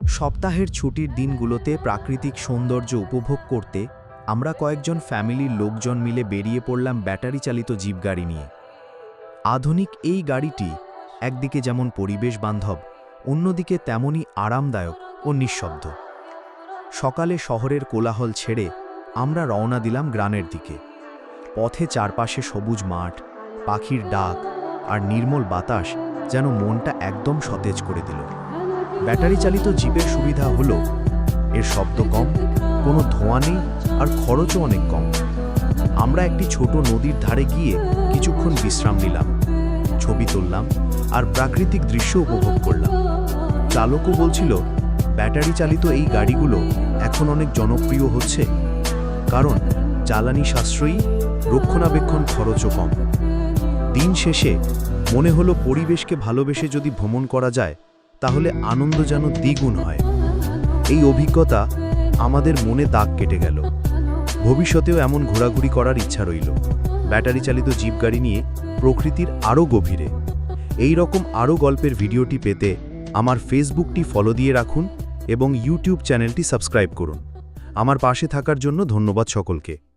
সপ্তাহের ছুটির দিনগুলোতে প্রাকৃতিক সৌন্দর্য উপভোগ করতে আমরা কয়েকজন ফ্যামিলির লোকজন মিলে বেরিয়ে পড়লাম ব্যাটারি চালিত জিপ গাড়ি নিয়ে। আধুনিক এই গাড়িটি একদিকে যেমন পরিবেশ বান্ধব অন্যদিকে তেমনই আরামদায়ক ও নিঃশব্দ। সকালে শহরের কোলাহল ছেড়ে আমরা রওনা দিলাম গ্রামের দিকে। পথে চারপাশে সবুজ মাঠ, পাখির ডাক আর নির্মল বাতাস যেন মনটা একদম সতেজ করে দিল। ব্যাটারি চালিত জিপের সুবিধা হলো, এর শব্দ কম, কোনো ধোঁয়া নেই আর খরচও অনেক কম। আমরা একটি ছোট নদীর ধারে গিয়ে কিছুক্ষণ বিশ্রাম নিলাম, ছবি তুললাম আর প্রাকৃতিক দৃশ্য উপভোগ করলাম। চালকও বলছিল ব্যাটারি চালিত এই গাড়িগুলো এখন অনেক জনপ্রিয় হচ্ছে, কারণ জ্বালানি সাশ্রয়ী, রক্ষণাবেক্ষণ খরচও কম। দিন শেষে মনে হলো পরিবেশকে ভালোবেসে যদি ভ্রমণ করা যায় তাহলে আনন্দ যেন দ্বিগুণ হয়। এই অভিজ্ঞতা আমাদের মনে দাগ কেটে গেল। ভবিষ্যতেও এমন ঘোরাঘুরি করার ইচ্ছা রইল। ব্যাটারি চালিত জিপ গাড়ি নিয়ে প্রকৃতির আরও গভীরে। এই রকম আরও গল্পের ভিডিওটি পেতে আমার ফেসবুকটি ফলো দিয়ে রাখুন এবং ইউটিউব চ্যানেলটি সাবস্ক্রাইব করুন। আমার পাশে থাকার জন্য ধন্যবাদ সকলকে।